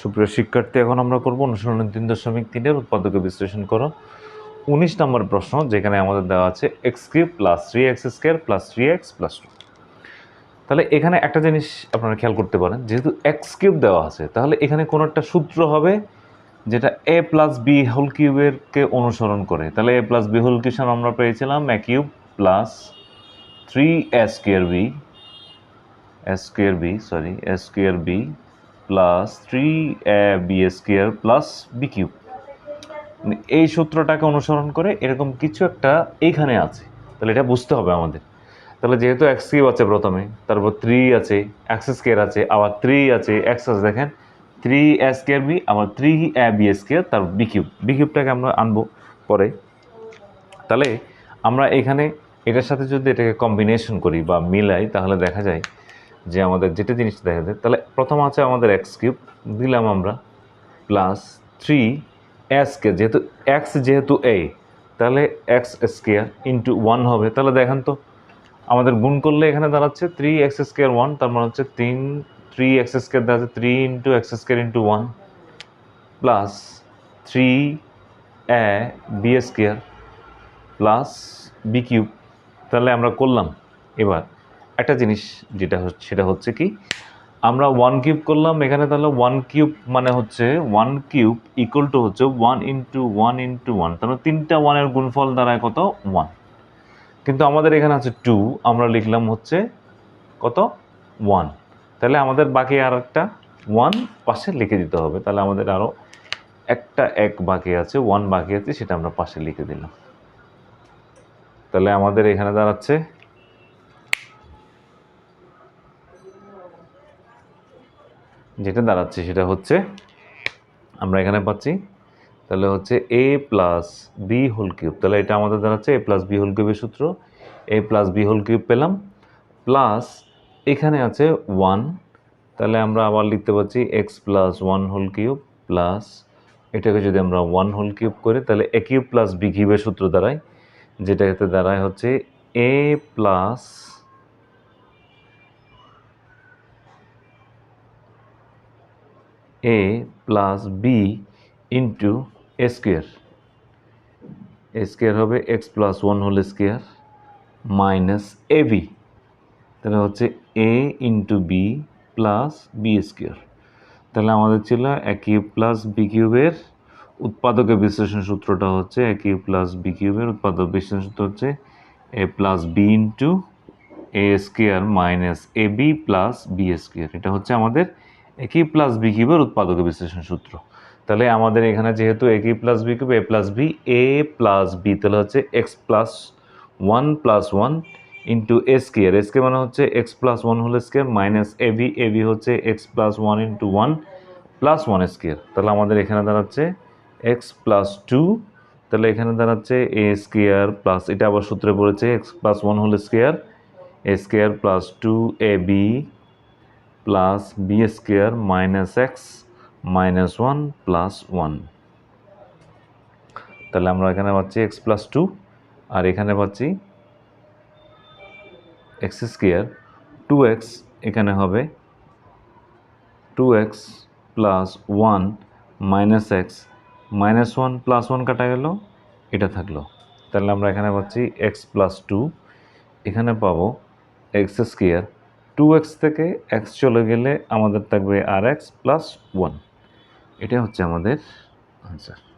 সুপ্রিয় শিক্ষার্থী, এখন আমরা করব অনুসরণ তিন দশমিক তিনের উৎপাদকে বিশ্লেষণ করো। উনিশ নম্বর প্রশ্ন, যেখানে আমাদের দেওয়া আছে x cube plus three x square plus three x plus two তাহলে এখানে একটা জিনিস আপনারা খেয়াল করতে পারেন, যেহেতু এক্স কিউব দেওয়া আছে, তাহলে এখানে কোনো একটা সূত্র হবে যেটা এ প্লাস বি হোল কিউবেরকে অনুসরণ করে। তাহলে a plus b whole cube আমরা পেয়েছিলাম? A cube plus three a square b a square b sorry a square b plus three a b square plus b cube এই সূত্রটাকে অনুসরণ করে এরকম কিছু একটা এইখানে আছে। তাহলে এটা বুঝতে হবে আমাদের। তাহলে যেহেতু এক্স কিউব আছে প্রথমে, তারপর থ্রি আছে এক্স স্কোয়ার আছে, আবার থ্রি আছে এক্স আছে, দেখেন। থ্রি এ স্কোয়ার বি আবার থ্রি এ বি স্কোয়ার তার বি কিউব বি কিউবটাকে আমরা আনব পরে। তাহলে আমরা এখানে এটার সাথে যদি এটাকে কম্বিনেশন করি বা মিলাই, তাহলে দেখা যায় যে আমাদের যেটা জিনিসটা দেখা যায়, তাহলে প্রথম আছে আমাদের এক্স কিউব দিলাম আমরা প্লাস থ্রি এসকে যেহেতু এক্স যেহেতু এ তাহলে এক্স স্কোয়ার ইন্টু ওয়ান হবে। তাহলে দেখেন তো, আমাদের গুণ করলে এখানে দাঁড়াচ্ছে থ্রি এক্স স্কোয়ার ওয়ান তার মানে হচ্ছে তিন থ্রি এক্স স্কোয়ার দাঁড়াচ্ছে three into x square into one plus three a b square plus b cube তাহলে আমরা করলাম, এবার একটা জিনিস যেটা হচ্ছে, সেটা হচ্ছে কি, আমরা ওয়ান কিউব করলাম, এখানে তাহলে ওয়ান কিউব মানে হচ্ছে ওয়ান কিউব ইকুয়াল টু হচ্ছে one into one into one তাহলে তিনটা ওয়ানের গুণফল দাঁড়ায় কত? ওয়ান কিন্তু আমাদের এখানে আছে টু আমরা লিখলাম হচ্ছে কত? ওয়ান তাহলে আমাদের বাকি আর একটা ওয়ান পাশে লিখে দিতে হবে, তাহলে আমাদের আরও একটা এক বাকি আছে ওয়ান বাকি আছে, সেটা আমরা পাশে লিখে দিলাম। তাহলে আমাদের এখানে দাঁড়াচ্ছে যেটা দাঁড়াচ্ছে সেটা হচ্ছে, আমরা এখানে পাচ্ছি, তাহলে হচ্ছে a plus b whole cube তাহলে এটা আমাদের দাঁড়াচ্ছে এ প্লাস বি হোল কিউবের সূত্র a plus b whole cube পেলাম প্লাস এখানে আছে ওয়ান তাহলে আমরা আবার লিখতে পাচ্ছি x plus one whole cube plus এটাকে যদি আমরা ওয়ান হোল কিউব করি, তাহলে এ কিউব প্লাস বি কিউবের সূত্র দাঁড়ায়, যেটাতে দাঁড়ায় হচ্ছে a plus a plus b into a square square হবে x plus one whole square minus a b তাহলে হচ্ছে a into b plus b square তাহলে আমাদের ছিল এ কিউব প্লাস বি কিউবের উৎপাদকের বিশ্লেষণ সূত্রটা হচ্ছে এ কিউব প্লাস বি কিউবের উৎপাদক বিশ্লেষণ সূত্র হচ্ছে a plus b into a square minus a b plus b square এটা হচ্ছে আমাদের একই প্লাস বি কিউবের উৎপাদক বিশ্লেষণ সূত্র। তাহলে আমাদের এখানে যেহেতু একই plus b cube a plus b a plus b তাহলে হচ্ছে x plus one plus one into a square a square মানে হচ্ছে x plus one whole square minus a b a b হচ্ছে x plus one into one plus one square তাহলে আমাদের এখানে দাঁড়াচ্ছে x plus two তাহলে এখানে দাঁড়াচ্ছে এ স্কোয়ার প্লাস এটা আবার সূত্রে পড়েছে x plus one whole square a square plus two a b plus b square minus x minus one plus one তাহলে আমরা এখানে পাচ্ছি এক্স প্লাস টু আর এখানে পাচ্ছি এক্স স্কোয়ার টু এক্স এখানে হবে two x plus one minus x minus one plus one কাটা গেল, এটা থাকল। তাহলে আমরা এখানে পাচ্ছি এক্স প্লাস টু এখানে পাবো এক্স স্কোয়ার টু এক্স থেকে এক্স চলে গেলে আমাদের থাকবে আর এক্স প্লাস ওয়ান এটা হচ্ছে আমাদের আনসার